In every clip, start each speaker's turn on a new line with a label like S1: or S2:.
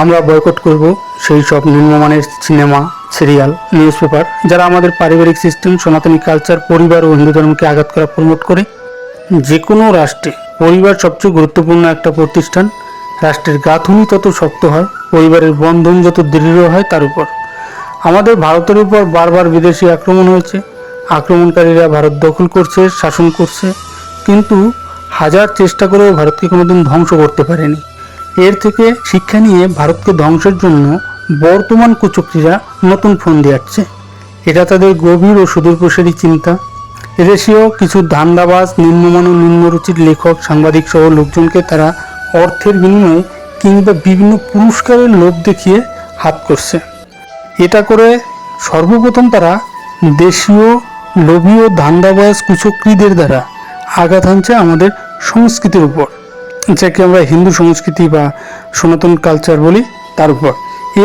S1: আমরা বয়কট করব সেই সব নিম্নমানের সিনেমা সিরিয়াল নিউজ পেপার যারা আমাদের পারিবারিক সিস্টেম সনাতনী কালচার পরিবার ও হিন্দু ধর্মকে আঘাত করা প্রমোট করে। যে কোনো রাষ্ট্রে পরিবার সবচেয়ে গুরুত্বপূর্ণ একটা প্রতিষ্ঠান, রাষ্ট্রের গাঁথুনি তত শক্ত হয়, পরিবারের বন্ধন যত দৃঢ় হয় তার উপর। আমাদের ভারতের উপর বারবার বিদেশি আক্রমণ হয়েছে। আক্রমণকারীরা ভারত দখল করছে, শাসন করছে, কিন্তু হাজার চেষ্টা করেও ভারতকে কোনোদিন ধ্বংস করতে পারেনি। এর থেকে শিক্ষা নিয়ে ভারতকে ধ্বংসের জন্য বর্তমান কুচক্রীরা নতুন ফোন দিয়াচ্ছে এটা তাদের গভীর ও সুদূরপ্রসারী চিন্তা। এদেশীয় কিছু ধান্দাবাজ, নিম্নমান ও নিম্নরুচির লেখক, সাংবাদিক সহ লোকজনকে তারা অর্থের বিনিময়ে কিংবা বিভিন্ন পুরস্কারের লোভ দেখিয়ে হাত করছে। এটা করে সর্বপ্রথম তারা দেশীয় লোভী ও ধান্দাবাজ কুচক্রীদের দ্বারা আঘাত হানছে আমাদের সংস্কৃতির উপর। যাকে আমরা হিন্দু সংস্কৃতি বা সনাতন কালচার বলি, তার উপর।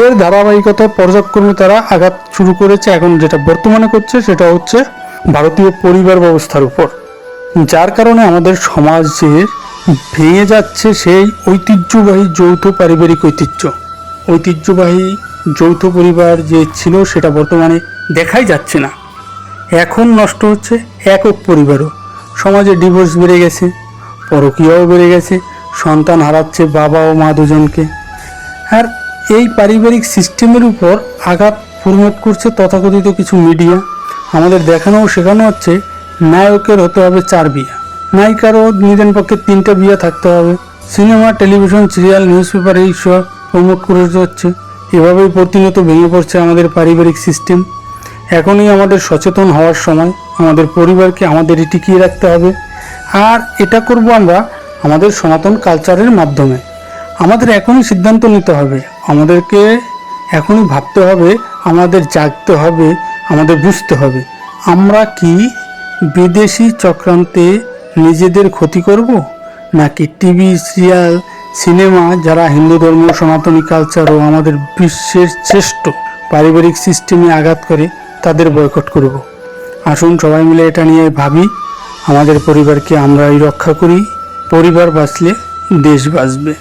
S1: এর ধারাবাহিকতায় পর্যায়ক্রমে তারা আঘাত শুরু করেছে, এখন যেটা বর্তমানে করছে, সেটা হচ্ছে ভারতীয় পরিবার ব্যবস্থার উপর। যার কারণে আমাদের সমাজের ভেঙে যাচ্ছে, সেই ঐতিহ্যবাহী যৌথ পারিবারিক ঐতিহ্য। ঐতিহ্যবাহী যৌথ পরিবার যে ছিল, সেটা বর্তমানে দেখাই যাচ্ছে না। এখন নষ্ট হচ্ছে একক পরিবারও। সমাজে ডিভোর্স বেড়ে গেছে, পরকীয়াও বেড়ে গেছে সন্তান হারাচ্ছে বাবা ও মা দুজনকে। আর এই পারিবারিক সিস্টেমের উপর আঘাত প্রমোট করছে তথাকথিত কিছু মিডিয়া। আমাদের দেখানো ও শেখানো হচ্ছে, নায়কের হতে হবে চার বিয়া। নায়িকারও নিদেন পক্ষে তিনটা বিয়া থাকতে হবে। Cinema, television, serial news paper এই সব প্রমোট করে হচ্ছে এভাবেই প্রতিনিয়ত ভেঙে পড়ছে আমাদের পারিবারিক সিস্টেম। এখনই আমাদের সচেতন হওয়ার সময়। আমাদের পরিবারকে আমাদের টিকিয়ে রাখতে হবে। আর এটা করব আমরা আমাদের সনাতন কালচারের মাধ্যমে। আমাদের এখনই সিদ্ধান্ত নিতে হবে। আমাদেরকে এখনই ভাবতে হবে, আমাদের জাগতে হবে, আমাদের বুঝতে হবে। আমরা কি বিদেশি চক্রান্তে নিজেদের ক্ষতি করব? নাকি টিভি, সিরিয়াল, সিনেমা, যারা হিন্দু ধর্ম, সনাতনী কালচার ও আমাদের বিশ্বের শ্রেষ্ঠ পারিবারিক সিস্টেমে আঘাত করে, তাদের বয়কট করব? আসুন সবাই মিলে এটা নিয়ে ভাবি। আমাদের পরিবারকে আমরাই রক্ষা করি। পরিবার বাঁচলে দেশ বাঁচবে।